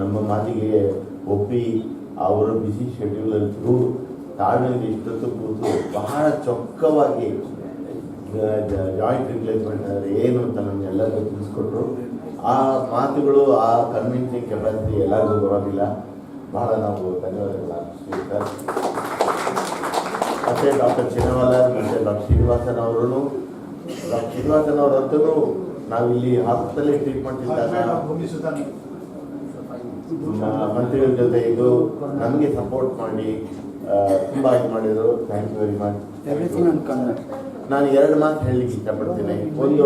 ನಮ್ಮ ಮಾತಿಗೆ ಒಪ್ಪಿ ಅವರ ಬಿಸಿ ಶೆಡ್ಯೂಲ್ ಅಂತೂ ತಾಳ್ಮೆಗೆ ಇಷ್ಟೊತ್ತು ಕೂತು ಬಹಳ ಚೊಕ್ಕವಾಗಿ ಜಾಯಿಂಟ್ ರಿಪ್ಲೇಸ್ಮೆಂಟ್ ಅಂದರೆ ಏನು ಅಂತ ನಮಗೆಲ್ಲರಿಗೂ ತಿಳಿಸ್ಕೊಟ್ರು. ಆ ಮಾತುಗಳು, ಆ ಕನ್ವಿನ್ಸಿಂಗ್ ಕೆಪಾಸಿಟಿ ಎಲ್ಲರಿಗೂ ಬರೋದಿಲ್ಲ. ಬಹಳ ನಾವು ಧನ್ಯವಾದಗಳು ಅರ್ಪಿಸ್ತೀವಿ ಮತ್ತು ಡಾಕ್ಟರ್ ಚಿನ್ನವಲ್ಲ, ಮತ್ತು ಡಾಕ್ಟರ್ ಶ್ರೀನಿವಾಸನ್ ಅವರು ಡಾಕ್ಟರ್ ಶ್ರೀನಿವಾಸನ್ ಅವರಂತೂ ನಾವಿಲ್ಲಿ ಹಾಸ್ಪಿಟಲ್ ಟ್ರೀಟ್ಮೆಂಟ್ ಇದ್ದಾಗ ಮಂತ್ರಿಗಳ ಜೊತೆ ಇದು ನಮಗೆ ಸಪೋರ್ಟ್ ಮಾಡಿ ತುಂಬ ಇದು ಮಾಡಿದರು. Thank you very much. ನಾನು ಎರಡು ಮಾತು ಹೇಳಲಿಕ್ಕೆ ಇಷ್ಟಪಡ್ತೀನಿ. ಒಂದು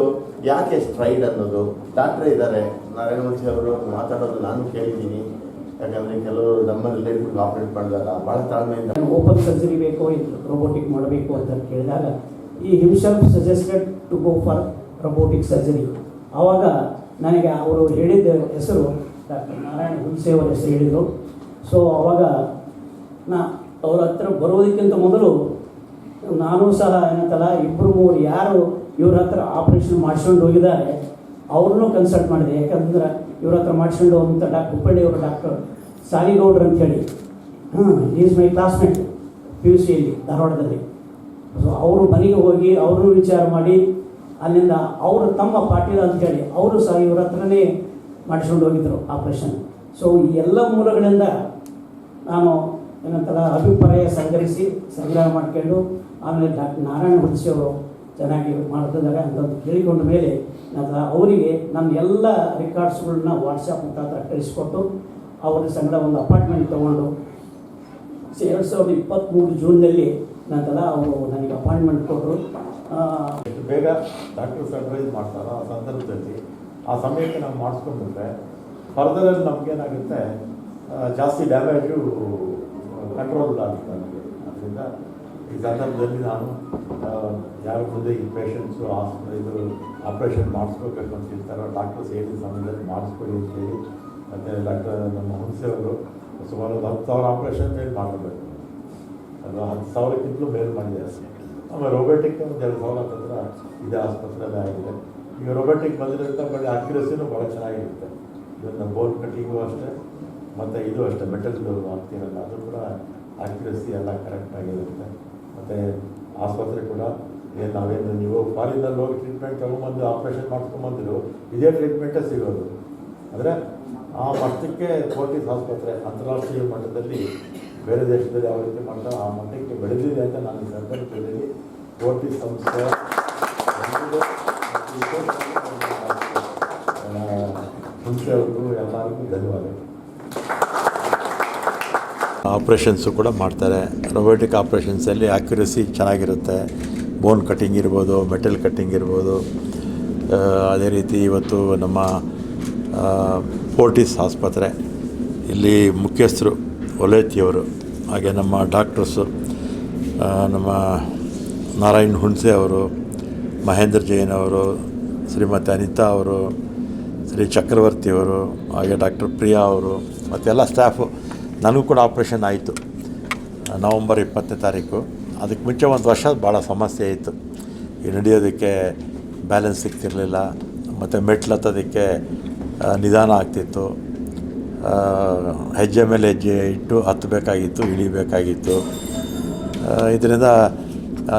ಯಾಕೆ ಸ್ಟ್ರೈಡ್ ಅನ್ನೋದು? ಡಾಕ್ಟ್ರೇ ಇದ್ದಾರೆ. ನಾರಾಯಣ ಮೂರ್ತಿ ಅವರು ಮಾತಾಡೋದು ನಾನು ಕೇಳಿದ್ದೀನಿ. ಯಾಕಂದರೆ ಕೆಲವರು ನಮ್ಮ ರಿಲೇಟಿವ್ ಆಪ್ರೇಟ್ ಮಾಡಿದಾಗ ಭಾಳ ತಾಳ್ಮೆಯಿಂದ ಓಪನ್ ಸರ್ಜರಿ ಬೇಕೋ ರೋಬೋಟಿಕ್ ಮಾಡಬೇಕು ಅಂತ ಕೇಳಿದಾಗ ಈ himself suggested to go for robotic surgery ಆವಾಗ ನನಗೆ ಅವರು ಹೇಳಿದ ಹೆಸರು ಡಾಕ್ಟರ್ ನಾರಾಯಣ ಹುಲ್ಸೆ ಅವರ ಹೆಸರು ಹೇಳಿದರು ಸೊ ಅವಾಗ ನಾ ಅವ್ರ ಹತ್ರ ಬರೋದಕ್ಕಿಂತ ಮೊದಲು ನಾನು ಸಹ ಏನಂತಲ್ಲ ಇಬ್ಬರು ಮೂರು ಯಾರು ಇವ್ರ ಹತ್ರ ಆಪ್ರೇಷನ್ ಮಾಡಿಸ್ಕೊಂಡು ಹೋಗಿದ್ದಾರೆ. ಅವ್ರನ್ನೂ ಕನ್ಸಲ್ಟ್ ಮಾಡಿದೆ. ಯಾಕಂದ್ರೆ ಇವ್ರ ಹತ್ರ ಮಾಡಿಸ್ಕೊಂಡು ಅಂತ ಡಾಕ್ಟರ್ ಹುಬ್ಬಳ್ಳಿ ಅವರು ಡಾಕ್ಟರ್ ಸಾಲಿಗೌಡ್ರು ಅಂತೇಳಿ ಹ್ಞೂ is my classmate P U ಸಿಯಲ್ಲಿ ಧಾರವಾಡದಲ್ಲಿ. ಸೊ ಅವರು ಮನೆಗೆ ಹೋಗಿ ಅವ್ರನ್ನೂ ವಿಚಾರ ಮಾಡಿ, ಅಲ್ಲಿಂದ ಅವರು ತಮ್ಮ ಪಾಟೀಲ್ ಅಂತೇಳಿ ಅವರು ಸಹ ಇವ್ರ ಹತ್ರನೇ ಮಾಡಿಸ್ಕೊಂಡು ಹೋಗಿದ್ದರು ಆಪರೇಷನ್ ಸೊ ಈ ಎಲ್ಲ ಮೂಲಗಳಿಂದ ನಾನು ಏನಂತಾರ ಅಭಿಪ್ರಾಯ ಸಂಗ್ರಹಿಸಿ, ಸಂಗ್ರಹ ಮಾಡ್ಕೊಂಡು, ಆಮೇಲೆ ಡಾಕ್ಟರ್ ನಾರಾಯಣ ಹುಡ್ಸಿ ಅವರು ಚೆನ್ನಾಗಿ ಮಾಡ್ತಿದ್ದಾರೆ ಅಂತಂದು ಕೇಳಿಕೊಂಡ ಮೇಲೆ ನಂತರ ಅವರಿಗೆ ನಮ್ಮ ಎಲ್ಲ ರೆಕಾರ್ಡ್ಸ್ಗಳನ್ನ ವಾಟ್ಸಪ್ ಮುಖಾಂತರ ಕಳಿಸ್ಕೊಟ್ಟು ಅವರ ಸಂಗಡ ಒಂದು ಅಪಾರ್ಟ್ಮೆಂಟ್ ತೊಗೊಂಡು, ಎರಡು ಸಾವಿರದ ಇಪ್ಪತ್ತ್ಮೂರು ಜೂನ್ನಲ್ಲಿ ನಂತರ ಅವರು ನನಗೆ ಅಪಾಯಿಂಟ್ಮೆಂಟ್ ಕೊಟ್ಟರು. ಬೇಗ ಡಾಕ್ಟರ್ ಸರ್ಪ್ರೈಸ್ ಮಾಡ್ತಾರೆ ಆ ಸಂದರ್ಭದಲ್ಲಿ? ಆ ಸಮಯಕ್ಕೆ ನಾವು ಮಾಡಿಸ್ಕೊಂಡ್ರೆ ಫರ್ದರಲ್ಲಿ ನಮಗೇನಾಗುತ್ತೆ ಜಾಸ್ತಿ ಡ್ಯಾಮೇಜು ಕಂಟ್ರೋಲ್ ಆಗುತ್ತೆ ನಮಗೆ. ಅದರಿಂದ ಈ ಸಂದರ್ಭದಲ್ಲಿ ನಾನು ಯಾರು ಮುಂದೆ ಈ ಪೇಷಂಟ್ಸು ಆಸ್ಪತ್ರೆ ಇದು ಆಪ್ರೇಷನ್ ಮಾಡಿಸ್ಕೋಬೇಕು ಅಂತ ಇರ್ತಾರೋ ಡಾಕ್ಟರ್ಸ್ ಹೇಳಿದ ಸಮಯದಲ್ಲಿ ಮಾಡಿಸ್ಕೊಳ್ಳಿ ಅಂತ ಹೇಳಿ, ಮತ್ತು ಡಾಕ್ಟರ್ ನಮ್ಮ ಹುಣಸೆ ಅವರು ಸುಮಾರು ಒಂದು ಹತ್ತು ಸಾವಿರ ಆಪ್ರೇಷನ್ ಮೇಲೆ ಮಾಡಬೇಕು ಅದು ಹತ್ತು ಸಾವಿರಕ್ಕಿಂತಲೂ ಮೇಲ್ ಮಾಡಿದೆ ಆಮೇಲೆ ರೋಬೋಟಿಕ್ ಒಂದು ಎರಡು ಸಾವಿರ ಇದೇ, ಆಸ್ಪತ್ರೆಯಲ್ಲೇ ಆಗಿದೆ. ಈಗ ರೋಬೋಟಿಕ್ ಬಂದಿರೋದ್ರಿಂದ ಬಳಿ ಅಕ್ಯುರಸಿನೂ ಭಾಳ ಚೆನ್ನಾಗಿರುತ್ತೆ. ಇದನ್ನು ಬೋನ್ ಕಟ್ಟಿಂಗು ಅಷ್ಟೇ, ಮತ್ತು ಇದು ಅಷ್ಟೇ ಮೆಟಲ್ ಆಗ್ತಿರಲ್ಲ ಅದು ಕೂಡ ಅಕ್ಯುರಸಿ ಎಲ್ಲ ಕರೆಕ್ಟಾಗಿರುತ್ತೆ ಮತ್ತು ಆಸ್ಪತ್ರೆ ಕೂಡ ಏನು ನಾವೇನು ನೀವು ಫಾರಿನಲ್ಲಿ ಹೋಗಿ ಟ್ರೀಟ್ಮೆಂಟ್ ತೊಗೊಂಬಂದು ಆಪ್ರೇಷನ್ ಮಾಡ್ಕೊಂಬಂದಿರು ಇದೇ ಟ್ರೀಟ್ಮೆಂಟೇ ಸಿಗೋದು. ಅಂದರೆ ಆ ಮಟ್ಟಕ್ಕೆ ಫೋರ್ಟಿಸ್ ಆಸ್ಪತ್ರೆ, ಅಂತಾರಾಷ್ಟ್ರೀಯ ಮಟ್ಟದಲ್ಲಿ ಬೇರೆ ದೇಶದಲ್ಲಿ ಯಾವ ರೀತಿ ಮಾಡ್ತಾರೆ ಆ ಮಟ್ಟಕ್ಕೆ ಬೆಳೆದಿದೆ ಅಂತ ನಾನು ಫೋರ್ಟಿಸ್ ಸಂಸ್ಥೆ ಆಪ್ರೇಷನ್ಸು ಕೂಡ ಮಾಡ್ತಾರೆ. ರೊಬೋಟಿಕ್ ಆಪ್ರೇಷನ್ಸಲ್ಲಿ ಆ್ಯಕ್ಯುರಸಿ ಚೆನ್ನಾಗಿರುತ್ತೆ. ಬೋನ್ ಕಟ್ಟಿಂಗ್ ಇರ್ಬೋದು ಮೆಟಲ್ ಕಟ್ಟಿಂಗ್ ಇರ್ಬೋದು. ಅದೇ ರೀತಿ ಇವತ್ತು ನಮ್ಮ ಫೋರ್ಟಿಸ್ ಆಸ್ಪತ್ರೆ, ಇಲ್ಲಿ ಮುಖ್ಯಸ್ಥರು, ಒಲೇತಿಯವರು, ಹಾಗೆ ನಮ್ಮ ಡಾಕ್ಟರ್ಸು ನಮ್ಮ ನಾರಾಯಣ್ ಹುಣ್ಸೆ ಅವರು, ಮಹೇಂದ್ರ ಜೈನ್ ಅವರು ಶ್ರೀಮತಿ ಅನಿತಾ ಅವರು, ಶ್ರೀ ಚಕ್ರವರ್ತಿ ಅವರು, ಹಾಗೆ ಡಾಕ್ಟರ್ ಪ್ರಿಯಾ ಅವರು ಮತ್ತೆಲ್ಲ ಸ್ಟಾಫು. ನನಗೂ ಕೂಡ ಆಪ್ರೇಷನ್ ಆಯಿತು. ನವಂಬರ್ ಇಪ್ಪತ್ತನೇ ತಾರೀಕು. ಅದಕ್ಕೆ ಮುಂಚೆ ಒಂದು ವರ್ಷ ಭಾಳ ಸಮಸ್ಯೆ ಇತ್ತು. ಈ ನಡೆಯೋದಕ್ಕೆ ಬ್ಯಾಲೆನ್ಸ್ ಸಿಗ್ತಿರಲಿಲ್ಲ. ಮತ್ತು ಮೆಟ್ಲು ಹತ್ತೋದಕ್ಕೆ ನಿಧಾನ ಆಗ್ತಿತ್ತು. ಹೆಜ್ಜೆ ಮೇಲೆ ಹೆಜ್ಜೆ ಇಟ್ಟು ಹತ್ತಬೇಕಾಗಿತ್ತು ಇಳಿಬೇಕಾಗಿತ್ತು ಇದರಿಂದ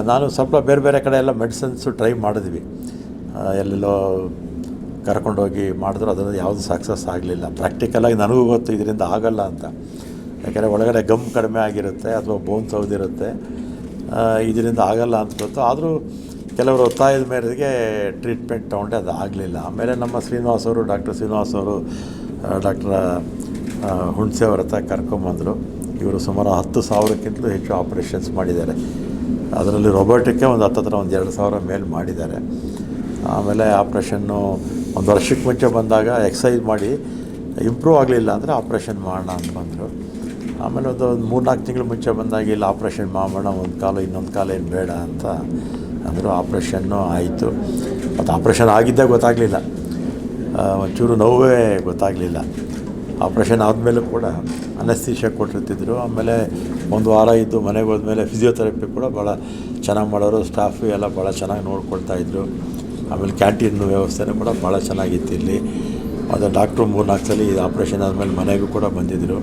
ನಾನು ಸ್ವಲ್ಪ ಬೇರೆ ಬೇರೆ ಕಡೆ ಎಲ್ಲ ಮೆಡಿಸನ್ಸು ಟ್ರೈ ಮಾಡಿದ್ವಿ. ಎಲ್ಲೆಲ್ಲೋ ಕರ್ಕೊಂಡೋಗಿ ಮಾಡಿದ್ರು, ಅದರಲ್ಲಿ ಯಾವುದು ಸಕ್ಸಸ್ ಆಗಲಿಲ್ಲ. ಪ್ರಾಕ್ಟಿಕಲಾಗಿ ನನಗೂ ಗೊತ್ತು, ಇದರಿಂದ ಆಗಲ್ಲ ಅಂತ. ಯಾಕೆಂದರೆ ಒಳಗಡೆ ಗಮ್ ಕಡಿಮೆ ಆಗಿರುತ್ತೆ, ಅಥವಾ ಬೋನ್ ಸೌದಿರುತ್ತೆ. ಇದರಿಂದ ಆಗಲ್ಲ ಅಂತ ಗೊತ್ತು. ಆದರೂ ಕೆಲವರು ಒತ್ತಾಯದ ಮೇರೆಗೆ ಟ್ರೀಟ್ಮೆಂಟ್ ತೊಗೊಂಡೆ, ಅದು ಆಗಲಿಲ್ಲ. ಆಮೇಲೆ ನಮ್ಮ ಶ್ರೀನಿವಾಸ್ ಅವರು, ಡಾಕ್ಟರ್ ಶ್ರೀನಿವಾಸ್ ಅವರು ಡಾಕ್ಟರ್ ಹುಣಸೆ ಅವ್ರ ಹತ್ರ ಕರ್ಕೊಂಬಂದರು. ಇವರು ಸುಮಾರು ಹತ್ತು ಸಾವಿರಕ್ಕಿಂತಲೂ ಹೆಚ್ಚು ಆಪ್ರೇಷನ್ಸ್ ಮಾಡಿದ್ದಾರೆ. ಅದರಲ್ಲಿ ರೊಬೋಟಿಕ್ಕೆ ಒಂದು ಹತ್ತತ್ರ, ಒಂದು ಎರಡು ಸಾವಿರ ಮೇಲೆ ಮಾಡಿದ್ದಾರೆ. ಆಮೇಲೆ ಆಪ್ರೇಷನ್ನು ಒಂದು ವರ್ಷಕ್ಕೆ ಮುಂಚೆ ಬಂದಾಗ ಎಕ್ಸಸೈಸ್ ಮಾಡಿ ಇಂಪ್ರೂವ್ ಆಗಲಿಲ್ಲ ಅಂದರೆ ಆಪ್ರೇಷನ್ ಮಾಡೋಣ ಅಂತ ಬಂದರು. ಆಮೇಲೆ ಒಂದು ಒಂದು ಮೂರ್ನಾಲ್ಕು ತಿಂಗಳು ಮುಂಚೆ ಬಂದಾಗ ಇಲ್ಲಿ ಆಪ್ರೇಷನ್ ಮಾಡೋಣ, ಒಂದು ಕಾಲು, ಇನ್ನೊಂದು ಕಾಲು ಏನು ಬೇಡ ಅಂತ ಅಂದರು. ಆಪ್ರೇಷನ್ನು ಆಯಿತು. ಮತ್ತು ಆಪ್ರೇಷನ್ ಆಗಿದ್ದೇ ಗೊತ್ತಾಗಲಿಲ್ಲ. ಒಂಚೂರು ನೋವೇ ಗೊತ್ತಾಗಲಿಲ್ಲ. ಆಪ್ರೇಷನ್ ಆದಮೇಲೂ ಕೂಡ ಅನಸ್ತೀಶ ಕೊಟ್ಟಿರ್ತಿದ್ರು. ಆಮೇಲೆ ಒಂದು ವಾರ ಇದ್ದು ಮನೆಗೆ ಹೋದ್ಮೇಲೆ ಫಿಸಿಯೋಥೆರಪಿ ಕೂಡ ಭಾಳ ಚೆನ್ನಾಗಿ ಮಾಡೋರು, ಸ್ಟಾಫು ಎಲ್ಲ ಭಾಳ ಚೆನ್ನಾಗಿ ನೋಡ್ಕೊಳ್ತಾ ಇದ್ರು. ಆಮೇಲೆ ಕ್ಯಾಂಟೀನ್ ವ್ಯವಸ್ಥೆನೂ ಕೂಡ ಭಾಳ ಚೆನ್ನಾಗಿತ್ತು ಇಲ್ಲಿ. ಅದು ಡಾಕ್ಟ್ರು ಮೂರು ನಾಲ್ಕು ಸಲ ಆಪ್ರೇಷನ್ ಆದಮೇಲೆ ಮನೆಗೂ ಕೂಡ ಬಂದಿದ್ದರು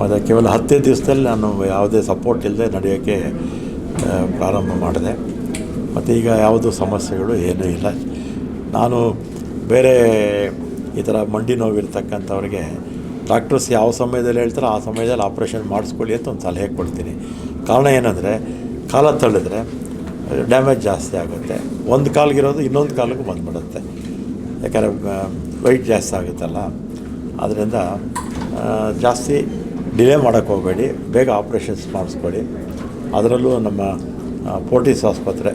ಮತ್ತು ಕೇವಲ ಹತ್ತೇ ದಿವಸದಲ್ಲಿ ನಾನು ಯಾವುದೇ ಸಪೋರ್ಟ್ ಇಲ್ಲದೆ ನಡೆಯೋಕ್ಕೆ ಪ್ರಾರಂಭ ಮಾಡಿದೆ. ಮತ್ತು ಈಗ ಯಾವುದು ಸಮಸ್ಯೆಗಳು ಏನೂ ಇಲ್ಲ. ನಾನು ಬೇರೆ ಈ ಥರ ಮಂಡಿ ನೋವಿರ್ತಕ್ಕಂಥವ್ರಿಗೆ, ಡಾಕ್ಟರ್ಸ್ ಯಾವ ಸಮಯದಲ್ಲಿ ಹೇಳ್ತಾರೋ ಆ ಸಮಯದಲ್ಲಿ ಆಪ್ರೇಷನ್ ಮಾಡಿಸ್ಕೊಳ್ಳಿ ಅಂತ ಒಂದು ಸಲಹೆ ಕೊಡ್ತೀನಿ. ಕಾರಣ ಏನಂದರೆ, ಕಾಲ ತಳ್ಳಿದ್ರೆ ಡ್ಯಾಮೇಜ್ ಜಾಸ್ತಿ ಆಗುತ್ತೆ. ಒಂದು ಕಾಲಿಗಿರೋದು ಇನ್ನೊಂದು ಕಾಲಿಗೂ ಬಂದುಬಿಡುತ್ತೆ. ಯಾಕಂದರೆ ವೆಯ್ಟ್ ಜಾಸ್ತಿ ಆಗುತ್ತಲ್ಲ. ಅದರಿಂದ ಜಾಸ್ತಿ ಡಿಲೇ ಮಾಡೋಕ್ಕೆ ಹೋಗಬೇಡಿ. ಬೇಗ ಆಪ್ರೇಷನ್ಸ್ ಮಾಡಿಸ್ಕೊಳ್ಳಿ. ಅದರಲ್ಲೂ ನಮ್ಮ ಪೋರ್ಟಿಸ್ ಆಸ್ಪತ್ರೆ,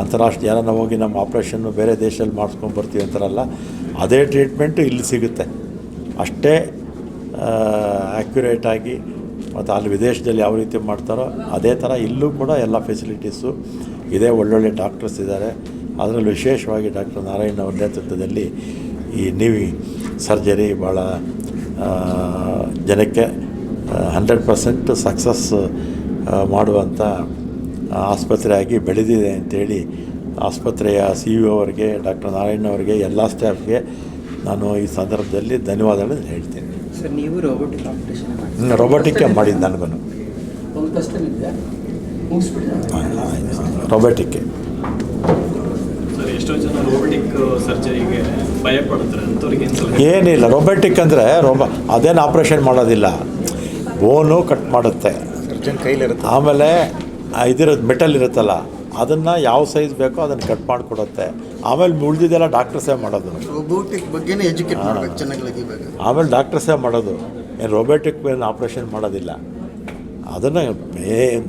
ಅಂತಾರಾಷ್ಟ್ರೀಯ, ಯಾರನ್ನ ಹೋಗಿ ನಮ್ಮ ಆಪ್ರೇಷನ್ನು ಬೇರೆ ದೇಶದಲ್ಲಿ ಮಾಡಿಸ್ಕೊಂಡು ಬರ್ತೀವಿ ಅಂತಾರಲ್ಲ, ಅದೇ ಟ್ರೀಟ್ಮೆಂಟು ಇಲ್ಲಿ ಸಿಗುತ್ತೆ. ಅಷ್ಟೇ ಆ್ಯಕ್ಯುರೇಟಾಗಿ ಮತ್ತು ಅಲ್ಲಿ ವಿದೇಶದಲ್ಲಿ ಯಾವ ರೀತಿ ಮಾಡ್ತಾರೋ ಅದೇ ಥರ ಇಲ್ಲೂ ಕೂಡ ಎಲ್ಲ ಫೆಸಿಲಿಟೀಸು ಇದೇ ಒಳ್ಳೊಳ್ಳೆ ಡಾಕ್ಟರ್ಸ್ ಇದ್ದಾರೆ. ಅದರಲ್ಲಿ ವಿಶೇಷವಾಗಿ ಡಾಕ್ಟರ್ ನಾರಾಯಣ್ ಅವರ ನೇತೃತ್ವದಲ್ಲಿ ಈ ನೀವಿ ಸರ್ಜರಿ ಭಾಳ ಜನಕ್ಕೆ ಹಂಡ್ರೆಡ್ ಪರ್ಸೆಂಟ್ ಸಕ್ಸಸ್ ಮಾಡುವಂಥ ಆಸ್ಪತ್ರೆಯಾಗಿ ಬೆಳೆದಿದೆ ಅಂತೇಳಿ ಆಸ್ಪತ್ರೆಯ ಸಿ ಇ ಅವರಿಗೆ ಡಾಕ್ಟರ್ ನಾರಾಯಣ್ ಅವರಿಗೆ, ಎಲ್ಲ ಸ್ಟಾಫ್ಗೆ ನಾನು ಈ ಸಂದರ್ಭದಲ್ಲಿ ಧನ್ಯವಾದಗಳನ್ನು ಹೇಳ್ತೀನಿ. ಸರ್ ನೀವು ರೋಬೋಟಿಕ್ ಆಪರೇಷನ್ ರೋಬೋಟಿಕ್ ಮಾಡಿದ್ದು ನನಗೂ ಒಂದು ಇದೆ. ರೊಬೋಟಿಕ್ಕೆ ಜನ ರೋಬೋಟಿಕ್ ಏನು ಸಲಹೆ? ಏನಿಲ್ಲ ರೊಬೋಟಿಕ್ ಅಂದರೆ ರೊಬ ಅದೇನು ಆಪ್ರೇಷನ್ ಮಾಡೋದಿಲ್ಲ. ಬೋನು ಕಟ್ ಮಾಡುತ್ತೆ. ಆಮೇಲೆ ಇದಿರೋದು ಮೆಟಲ್ ಇರುತ್ತಲ್ಲ ಅದನ್ನು ಯಾವ ಸೈಜ್ ಬೇಕೋ ಅದನ್ನು ಕಟ್ ಮಾಡಿಕೊಡುತ್ತೆ. ಆಮೇಲೆ ಉಳಿದಿದ್ದೆಲ್ಲ ಡಾಕ್ಟರ್ಸೇ ಮಾಡೋದು. ರೋಬೋಟಿಕ್ ಬಗ್ಗೆನೇ ಎಜುಕೇಟ್ ಮಾಡ್ಬೇಕು ಚೆನ್ನಾಗಿ ಲಗಿಬೇಕು ಆಮೇಲೆ ಡಾಕ್ಟರ್ಸೇ ಮಾಡೋದು. ಏನು ರೋಬೋಟಿಕ್ ಏನು ಆಪ್ರೇಷನ್ ಮಾಡೋದಿಲ್ಲ. ಅದನ್ನು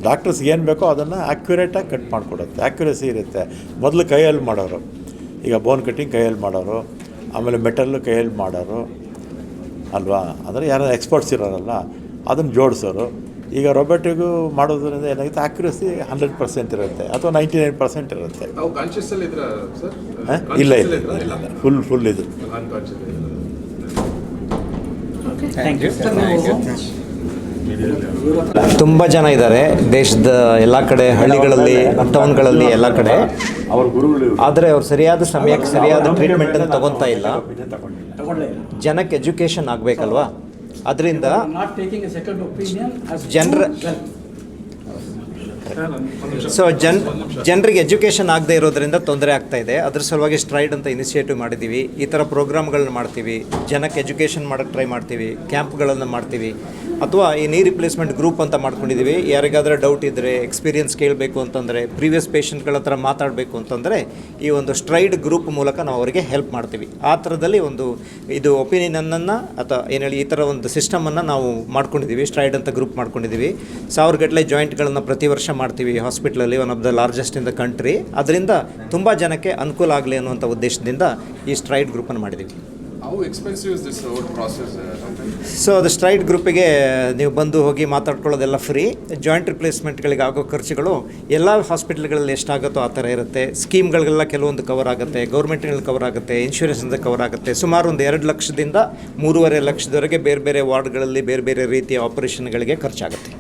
ಡಾಕ್ಟರ್ಸ್ ಏನು ಬೇಕೋ ಅದನ್ನು ಆ್ಯಕ್ಯುರೇಟಾಗಿ ಕಟ್ ಮಾಡಿಕೊಡುತ್ತೆ. ಆ್ಯಕ್ಯುರೇಸಿ ಇರುತ್ತೆ. ಮೊದಲು ಕೈಯಲ್ಲಿ ಮಾಡೋರು. ಈಗ ಬೋನ್ ಕಟ್ಟಿಂಗ್ ಕೈಯಲ್ಲಿ ಮಾಡೋರು. ಆಮೇಲೆ ಮೆಟಲ್ಲು ಕೈಯಲ್ಲಿ ಮಾಡೋರು. ಅಲ್ವಾ? ಅಂದರೆ ಯಾರು ಎಕ್ಸ್ಪರ್ಟ್ಸ್ ಇರೋರಲ್ಲ ಅದನ್ನು ಜೋಡಿಸೋರು. ಈಗ ರೊಬೋಟಿಗೂ ಮಾಡೋದ್ರಿಂದ ಏನಾಗುತ್ತೆ? ಆಕ್ಯುರಸಿ ಹಂಡ್ರೆಡ್ ಪರ್ಸೆಂಟ್ ಇರುತ್ತೆ ಅಥವಾ ನೈಂಟಿ ನೈನ್ ಪರ್ಸೆಂಟ್ ಇರುತ್ತೆ. ನಾವು ಕಾನ್ಶಿಯಸ್ ಅಲ್ಲಿ ಇದ್ರ ಸರ್ ಇಲ್ಲ ಇಲ್ಲ ಇಲ್ಲ. ಫುಲ್ ಫುಲ್ ಇದು. ತುಂಬ ಜನ ಇದ್ದಾರೆ. ದೇಶದ ಎಲ್ಲ ಕಡೆ ಹಳ್ಳಿಗಳಲ್ಲಿ ಟೌನ್ಗಳಲ್ಲಿ ಎಲ್ಲ ಕಡೆ. ಅವ್ರ ಗುರುಗಳು ಆದರೆ ಅವ್ರು ಸರಿಯಾದ ಸಮಯಕ್ಕೆ ಸರಿಯಾದ ಟ್ರೀಟ್ಮೆಂಟನ್ನು ತಗೊತಾ ಇಲ್ಲ. ಜನಕ್ಕೆ ಎಜುಕೇಷನ್ ಆಗಬೇಕಲ್ವಾ? ಅದರಿಂದ ಜನರ ಸೊ ಜನ್ ಜನರಿಗೆ ಎಜುಕೇಷನ್ ಆಗದೆ ಇರೋದ್ರಿಂದ ತೊಂದರೆ ಆಗ್ತಾ ಇದೆ. ಅದ್ರ ಸಲುವಾಗಿ ಸ್ಟ್ರೈಡ್ ಅಂತ ಇನಿಷಿಯೇಟಿವ್ ಮಾಡಿದ್ದೀವಿ. ಈ ಥರ ಪ್ರೋಗ್ರಾಮ್ಗಳನ್ನ ಮಾಡ್ತೀವಿ. ಜನಕ್ಕೆ ಎಜುಕೇಷನ್ ಮಾಡೋಕ್ಕೆ ಟ್ರೈ ಮಾಡ್ತೀವಿ. ಕ್ಯಾಂಪ್ಗಳನ್ನು ಮಾಡ್ತೀವಿ. ಅಥವಾ ಈ ನೀ ರಿಪ್ಲೇಸ್ಮೆಂಟ್ ಗ್ರೂಪ್ ಅಂತ ಮಾಡ್ಕೊಂಡಿದ್ದೀವಿ. ಯಾರಿಗಾದರೂ ಡೌಟ್ ಇದ್ದರೆ ಎಕ್ಸ್ಪೀರಿಯನ್ಸ್ ಕೇಳಬೇಕು ಅಂತಂದರೆ ಪ್ರೀವಿಯಸ್ ಪೇಷಂಟ್ಗಳ ಹತ್ರ ಮಾತಾಡಬೇಕು ಅಂತಂದರೆ, ಈ ಒಂದು ಸ್ಟ್ರೈಡ್ ಗ್ರೂಪ್ ಮೂಲಕ ನಾವು ಅವರಿಗೆ ಹೆಲ್ಪ್ ಮಾಡ್ತೀವಿ. ಆ ಥರದಲ್ಲಿ ಒಂದು ಇದು ಒಪಿನಿಯನನ್ನು ಅಥವಾ ಏನು ಹೇಳಿ, ಈ ಥರ ಒಂದು ಸಿಸ್ಟಮನ್ನು ನಾವು ಮಾಡ್ಕೊಂಡಿದ್ದೀವಿ. ಸ್ಟ್ರೈಡ್ ಅಂತ ಗ್ರೂಪ್ ಮಾಡ್ಕೊಂಡಿದ್ದೀವಿ. ಸಾವಿರಗಟ್ಟಲೆ ಜಾಯಿಂಟ್ಗಳನ್ನು ಪ್ರತಿ ವರ್ಷ ಮಾಡ್ತೀವಿ ಹಾಸ್ಪಿಟ್ಲಲ್ಲಿ one of the largest in the country ಅದರಿಂದ ತುಂಬ ಜನಕ್ಕೆ ಅನುಕೂಲ ಆಗಲಿ ಅನ್ನುವಂಥ ಉದ್ದೇಶದಿಂದ ಈ ಸ್ಟ್ರೈಡ್ ಗ್ರೂಪನ್ನು ಮಾಡಿದ್ದೀವಿ ಸೊ ಅದು ಸ್ಟ್ರೈಟ್ ಗ್ರೂಪಿಗೆ ನೀವು ಬಂದು ಹೋಗಿ ಮಾತಾಡ್ಕೊಳ್ಳೋದೆಲ್ಲ ಫ್ರೀ ಜಾಯಿಂಟ್ ರಿಪ್ಲೇಸ್ಮೆಂಟ್ಗಳಿಗೆ ಆಗೋ ಖರ್ಚುಗಳು ಎಲ್ಲ ಹಾಸ್ಪಿಟ್ಲ್ಗಳಲ್ಲಿ ಎಷ್ಟಾಗುತ್ತೋ ಆ ಥರ ಇರುತ್ತೆ. ಸ್ಕೀಮ್ಗಳಿಗೆಲ್ಲ ಕೆಲವೊಂದು ಕವರ್ ಆಗುತ್ತೆ ಗೌರ್ಮೆಂಟ್ಗಳಲ್ಲಿ ಕವರ್ ಆಗುತ್ತೆ ಇನ್ಶೂರೆನ್ಸಿಂದ ಕವರ್ ಆಗುತ್ತೆ. ಸುಮಾರು ಒಂದು ಎರಡು ಲಕ್ಷದಿಂದ ಮೂರುವರೆ ಲಕ್ಷದವರೆಗೆ ಬೇರೆ ಬೇರೆ ವಾರ್ಡ್ಗಳಲ್ಲಿ ಬೇರೆ ಬೇರೆ ರೀತಿಯ ಆಪರೇಷನ್ಗಳಿಗೆ ಖರ್ಚಾಗುತ್ತೆ.